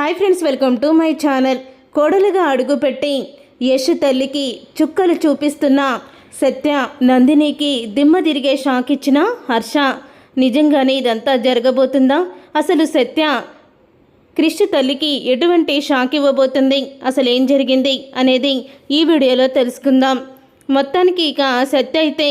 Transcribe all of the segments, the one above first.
Hi friends welcome to my channel. కోడలుగా అడుగుపెట్టి యశ్ తల్లికి చుక్కలు చూపిస్తున్న సత్య నందినికి దిమ్మ తిరిగే షాక్ ఇచ్చిన హర్ష. నిజంగానే ఇదంతా జరగబోతుందా? అసలు సత్య క్రిష్ తల్లికి ఎటువంటి షాక్ ఇవ్వబోతుంది? అసలు ఏం జరిగింది అనేది ఈ వీడియోలో తెలుసుకుందాం. మొత్తానికి ఇక సత్య అయితే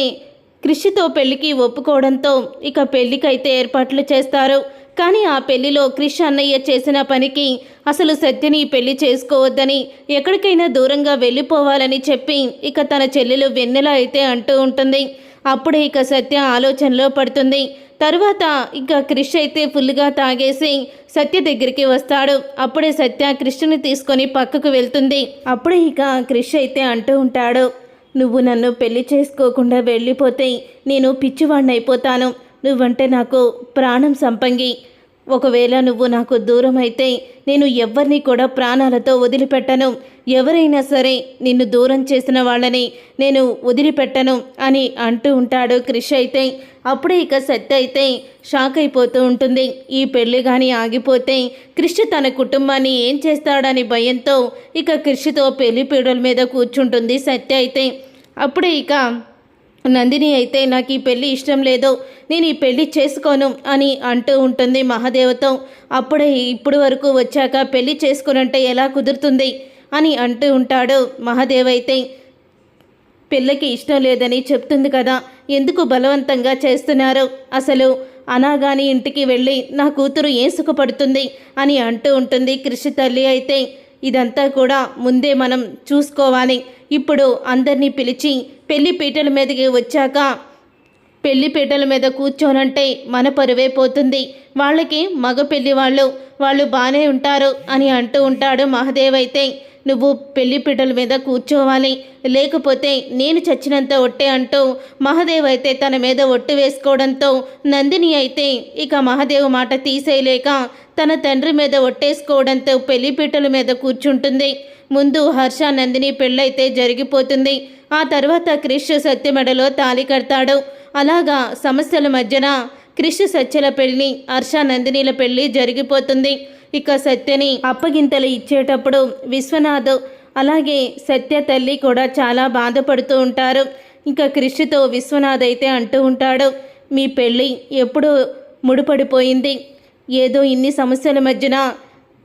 క్రిష్తో పెళ్ళికి ఒప్పుకోవడంతో ఇక పెళ్ళికైతే ఏర్పాట్లు చేస్తారు. కానీ ఆ పెళ్ళిలో క్రిష్ అన్నయ్య చేసిన పనికి అసలు సత్యని పెళ్ళి చేసుకోవద్దని ఎక్కడికైనా దూరంగా వెళ్ళిపోవాలని చెప్పి ఇక తన చెల్లెలు వెన్నెల అయితే అంటూ ఉంటుంది. అప్పుడే ఇక సత్య ఆలోచనలో పడుతుంది. తరువాత ఇక క్రిష్ అయితే ఫుల్గా తాగేసి సత్య దగ్గరికి వస్తాడు. అప్పుడే సత్య క్రిష్ని తీసుకొని పక్కకు వెళ్తుంది. అప్పుడే ఇక క్రిష్ అయితే అంటూ ఉంటాడు. నువ్వు నన్ను పెళ్ళి చేసుకోకుండా వెళ్ళిపోతే నేను పిచ్చివాడిని అయిపోతాను నువ్వంటే నాకు ప్రాణం సంపంగి. ఒకవేళ నువ్వు నాకు దూరం అయితే నేను ఎవరిని కూడా ప్రాణాలతో వదిలిపెట్టను. ఎవరైనా సరే నిన్ను దూరం చేసిన వాళ్ళని నేను వదిలిపెట్టను అని అంటూ ఉంటాడు క్రిష్ అయితే. అప్పుడే ఇక సత్య అయితే షాక్ అయిపోతూ ఉంటుంది. ఈ పెళ్ళి కానీ ఆగిపోతే క్రిష్ తన కుటుంబాన్ని ఏం చేస్తాడని భయంతో ఇక క్రిష్తో పెళ్ళి పీడల మీద కూర్చుంటుంది సత్య అయితే. అప్పుడే ఇక నందిని అయితే నాకు ఈ పెళ్ళి ఇష్టం లేదు నేను ఈ పెళ్ళి చేసుకోను అని అంటూ ఉంటుంది మహాదేవతో. అప్పుడే ఇప్పుడు వరకు వచ్చాక పెళ్ళి చేసుకునంటే ఎలా కుదురుతుంది అని అంటూ ఉంటాడు మహాదేవ్ అయితే. పిల్లకి ఇష్టం లేదని చెప్తుంది కదా ఎందుకు బలవంతంగా చేస్తున్నారు? అసలు అనాగాని ఇంటికి వెళ్ళి నా కూతురు ఏం సుఖపడుతుంది అని అంటూ ఉంటుంది కృషి తల్లి అయితే. ఇదంతా కూడా ముందే మనం చూసుకోవాలి. ఇప్పుడు అందరినీ పిలిచి పెళ్ళి పీటల మీదకి వచ్చాక పెళ్ళి పీటల మీద కూర్చోనంటే మన పరువే పోతుంది. వాళ్ళకి మగ పెళ్ళి వాళ్ళు వాళ్ళు బాగానే ఉంటారు అని అంటూ ఉంటాడు మహదేవ్ అయితే. నువ్వు పెళ్ళి పీటల మీద కూర్చోవాలి. లేకపోతే నేను చచ్చినంత ఒట్టే అంటూ మహదేవ్ అయితే తన మీద ఒట్టు వేసుకోవడంతో నందిని అయితే ఇక మహదేవ్ మాట తీసేయలేక తన తండ్రి మీద ఒట్టేసుకోవడంతో పెళ్ళి పీటల మీద కూర్చుంటుంది. ముందు హర్ష నందిని పెళ్ళైతే జరిగిపోతుంది. ఆ తర్వాత క్రిష్ సత్యమెడలో తాలి కడతాడు. అలాగా సమస్యల మధ్యన క్రిష్ సత్యల పెళ్ళి హర్ష నందినిల పెళ్ళి జరిగిపోతుంది. ఇక సత్యని అప్పగింతలు ఇచ్చేటప్పుడు విశ్వనాథ్ అలాగే సత్య తల్లి కూడా చాలా బాధపడుతూ ఉంటారు. ఇంకా క్రిష్తో విశ్వనాథ్ అయితే అంటూ ఉంటాడు మీ పెళ్ళి ఎప్పుడు ముడిపడిపోయింది. ఏదో ఇన్ని సమస్యల మధ్యన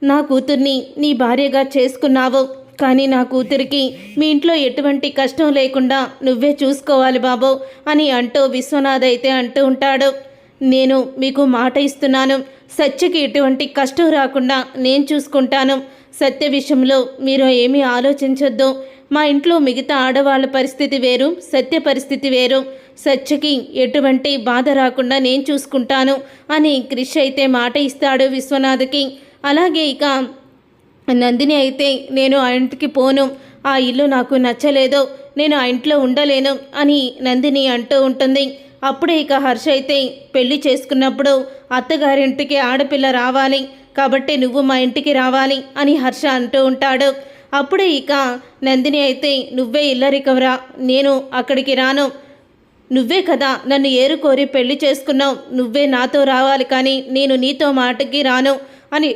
నా కూతుర్ని నీ భార్యగా చేసుకున్నావు. కానీ నా కూతురికి మీ ఇంట్లో ఎటువంటి కష్టం లేకుండా నువ్వే చూసుకోవాలి బాబు అని అంటూ విశ్వనాథ్ అయితే అంటూ ఉంటాడు. నేను మీకు మాట ఇస్తున్నాను. సత్యకి ఎటువంటి కష్టం రాకుండా నేను చూసుకుంటాను. సత్య విషయంలో మీరు ఏమీ ఆలోచించొద్దు. మా ఇంట్లో మిగతా ఆడవాళ్ళ పరిస్థితి వేరు సత్య పరిస్థితి వేరు. సత్యకి ఎటువంటి బాధ రాకుండా నేను చూసుకుంటాను అని క్రిష్ అయితే మాట ఇస్తాడు విశ్వనాథ్కి. అలాగే ఇక నందిని అయితే నేను ఆ ఇంటికి పోను. ఆ ఇల్లు నాకు నచ్చలేదు. నేను ఆ ఇంట్లో ఉండలేను అని నందిని అంటూ ఉంటుంది. అప్పుడే ఇక హర్ష అయితే పెళ్ళి చేసుకున్నప్పుడు అత్తగారింటికి ఆడపిల్ల రావాలి కాబట్టి నువ్వు మా ఇంటికి రావాలి అని హర్ష అంటూ ఉంటాడు. అప్పుడే ఇక నందిని అయితే నువ్వే ఇల్లరికవరా నేను అక్కడికి రాను. నువ్వే కదా నన్ను ఏరుకోరి పెళ్ళి చేసుకున్నావు. నువ్వే నాతో రావాలి కానీ నేను నీతో మాటకి రాను అని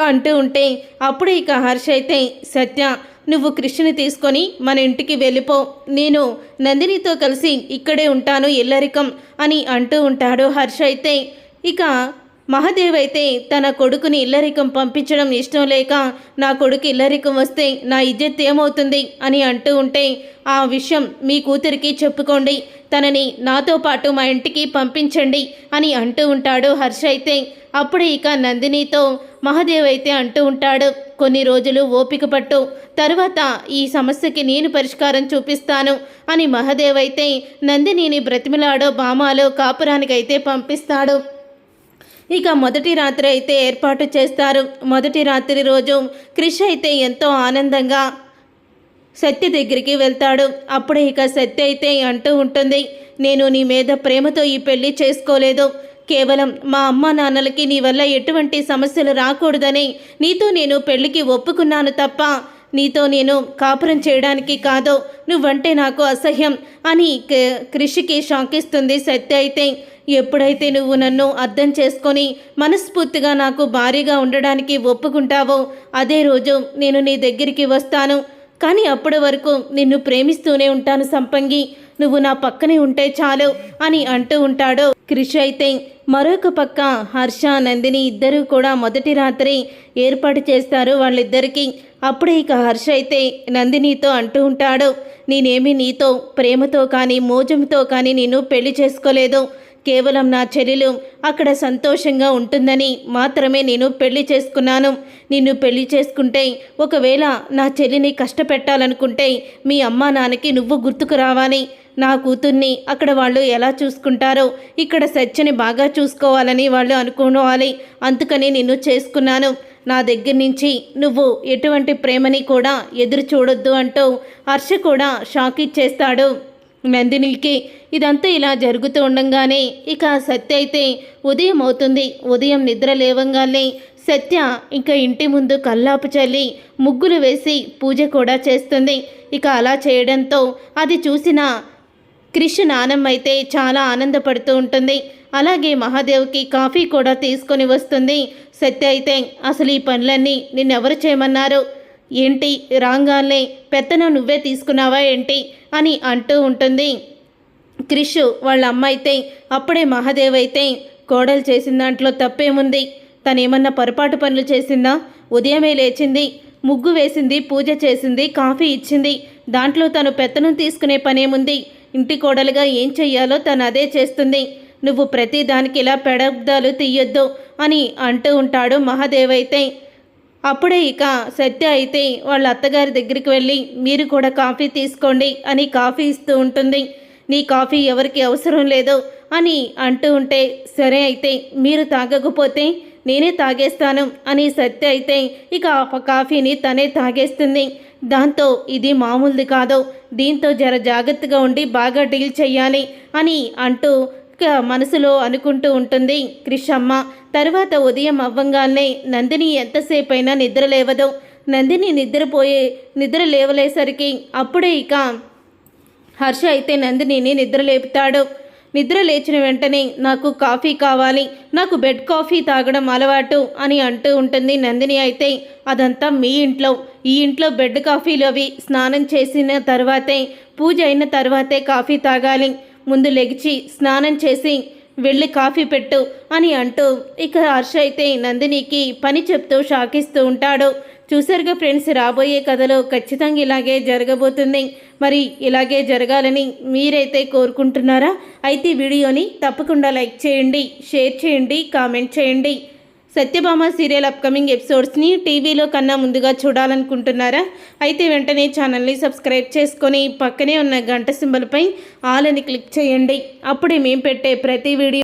అంటూ ఉంటే అప్పుడు ఇక హర్ష అయితే సత్య నువ్వు కృష్ణని తీసుకొని మన ఇంటికి వెళ్ళిపో. నేను నందినితో కలిసి ఇక్కడే ఉంటాను ఇల్లరికం అని అంటూ ఉంటాడు హర్ష. అయితే ఇక మహాదేవ్ అయితే తన కొడుకుని ఇల్లరికం పంపించడం ఇష్టం లేక నా కొడుకు ఇల్లరికం వస్తే నా ఇజ్జత్ ఏమవుతుంది అని అంటూ ఉంటే ఆ విషయం మీ కూతురికి చెప్పుకోండి. తనని నాతో పాటు మా ఇంటికి పంపించండి అని అంటూ ఉంటాడు హర్ష అయితే. అప్పుడు ఇక నందినితో మహాదేవ్ అయితే అంటూ ఉంటాడు. కొన్ని రోజులు ఓపిక పట్టు. తర్వాత ఈ సమస్యకి నేను పరిష్కారం చూపిస్తాను అని మహాదేవ్ అయితే నందినిని బ్రతిమిలాడో బామాలో కాపురానికైతే పంపిస్తాడు. ఇక మొదటి రాత్రి అయితే ఏర్పాటు చేస్తారు. మొదటి రాత్రి రోజు క్రిష్ అయితే ఎంతో ఆనందంగా సత్య దగ్గరికి వెళ్తాడు. అప్పుడే ఇక సత్య అయితే అంటూ ఉంటుంది నేను నీ మీద ప్రేమతో ఈ పెళ్ళి చేసుకోలేదు. కేవలం మా అమ్మ నాన్నలకి నీ వల్ల ఎటువంటి సమస్యలు రాకూడదని నీతో నేను పెళ్ళికి ఒప్పుకున్నాను తప్ప నీతో నేను కాపురం చేయడానికి కాదు. నువ్వంటే నాకు అసహ్యం అని కృషికి షాకిస్తుంది సత్య అయితే. ఎప్పుడైతే నువ్వు నన్ను అర్థం చేసుకొని మనస్ఫూర్తిగా నాకు భారీగా ఉండడానికి ఒప్పుకుంటావో అదే రోజు నేను నీ దగ్గరికి వస్తాను. కానీ అప్పటి వరకు నిన్ను ప్రేమిస్తూనే ఉంటాను సంపంగి. నువ్వు నా పక్కనే ఉంటే చాలు అని అంటూ ఉంటాడు. క్రిష్ అయితే మరొక పక్క హర్ష నందిని ఇద్దరూ కూడా మొదటి రాత్రి ఏర్పాటు చేస్తారు వాళ్ళిద్దరికీ. అప్పుడే ఇక హర్ష అయితే నందినితో అంటూ ఉంటాడు నేనేమి నీతో ప్రేమతో కానీ మోజంతో కానీ నేను పెళ్ళి చేసుకోలేదు. కేవలం నా చెల్లెలు అక్కడ సంతోషంగా ఉంటుందని మాత్రమే నేను పెళ్ళి చేసుకున్నాను. నిన్ను పెళ్ళి చేసుకుంటే ఒకవేళ నా చెల్లిని కష్టపెట్టాలనుకుంటే మీ అమ్మా నాన్నకి నువ్వు గుర్తుకు రావాలి. నా కూతుర్ని అక్కడ వాళ్ళు ఎలా చూసుకుంటారో ఇక్కడ సత్యని బాగా చూసుకోవాలని వాళ్ళు అనుకోవాలి. అందుకని నిన్ను చేసుకున్నాను. నా దగ్గర నుంచి నువ్వు ఎటువంటి ప్రేమని కూడా ఎదురు చూడొద్దు అంటూ హర్ష కూడా షాక్ ఇచ్చేస్తాడు. నందినికి ఇదంతా ఇలా జరుగుతూ ఉండంగానే ఇక సత్య అయితే ఉదయం అవుతుంది. ఉదయం నిద్ర లేవంగానే సత్య ఇంకా ఇంటి ముందు కల్లాపు చల్లి ముగ్గులు వేసి పూజ కూడా చేస్తుంది. ఇక అలా చేయడంతో అది చూసిన క్రిష్ నానమ్మ అయితే చాలా ఆనందపడుతూ ఉంటుంది. అలాగే మహాదేవ్కి కాఫీ కూడా తీసుకొని వస్తుంది. సత్య అయితే అసలు ఈ పనులన్నీ నిన్నెవరు చేయమన్నారు? ఏంటి? రాగానే పెత్తనం నువ్వే తీసుకున్నావా ఏంటి? అని అంటూ ఉంటుంది. క్రిష్ వాళ్ళ అమ్మ అయితే అప్పుడే మహాదేవ్ అయితే కోడలు చేసిన దాంట్లో తప్పేముంది? తను ఏమన్నా పొరపాటు పనులు చేసిందా? ఉదయమే లేచింది ముగ్గు వేసింది పూజ చేసింది కాఫీ ఇచ్చింది. దాంట్లో తను పెత్తనం తీసుకునే పనేముంది? ఇంటి కోడలుగా ఏం చెయ్యాలో తను అదే చేస్తుంది. నువ్వు ప్రతి దానికి ఇలా పెడబ్దాలు తీయొద్దు అని అంటూ ఉంటాడు మహాదేవ్ అయితే. అప్పుడే ఇక సత్య అయితే వాళ్ళ అత్తగారి దగ్గరికి వెళ్ళి మీరు కూడా కాఫీ తీసుకోండి అని కాఫీ ఇస్తూ ఉంటుంది. నీ కాఫీ ఎవరికి అవసరం లేదు అని అంటూ ఉంటే సరే అయితే మీరు తాగకపోతే నేనే తాగేస్తాను అని సత్య అయితే ఇక ఆ కాఫీని తనే తాగేస్తుంది. దాంతో ఇది మామూలుది కాదు దీంతో జర జాగ్రత్తగా ఉండి బాగా డీల్ చెయ్యాలి అని అంటూ మనసులో అనుకుంటూ ఉంటుంది. క్రిషమ్మ తర్వాత ఉదయం అవ్వంగానే నందిని ఎంతసేపైనా నిద్ర లేవదు. నందిని నిద్రపోయే నిద్ర లేవలేసరికి అప్పుడే ఇక హర్ష అయితే నందినిని నిద్ర లేపుతాడు. నిద్ర లేచిన వెంటనే నాకు కాఫీ కావాలి నాకు బెడ్ కాఫీ తాగడం అలవాటు అని అంటూ ఉంటుంది నందిని అయితే. అదంతా మీ ఇంట్లో ఈ ఇంట్లో బెడ్ కాఫీలు అవి స్నానం చేసిన తర్వాతే పూజ అయిన తర్వాతే కాఫీ తాగాలి. ముందు లెగిచి స్నానం చేసి వెళ్ళి కాఫీ పెట్టు అని అంటూ ఇక హర్ష అయితే నందినికి పని చెప్తూ షాకిస్తూ ఉంటాడు. చూసారుగా ఫ్రెండ్స్ రాబోయే కథలో ఖచ్చితంగా ఇలాగే జరగబోతుంది. మరి ఇలాగే జరగాలని మీరైతే కోరుకుంటున్నారా? అయితే వీడియోని తప్పకుండా లైక్ చేయండి షేర్ చేయండి కామెంట్ చేయండి. సత్యభామ సీరియల్ అప్కమింగ్ ఎపిసోడ్స్ని టీవీలో కన్నా ముందుగా చూడాలనుకుంటున్నారా? అయితే వెంటనే ఛానల్ని సబ్స్క్రైబ్ చేసుకొని పక్కనే ఉన్న గంట సింబల్పై ఆల్ అని క్లిక్ చేయండి. అప్పుడే మేము పెట్టే ప్రతి వీడియో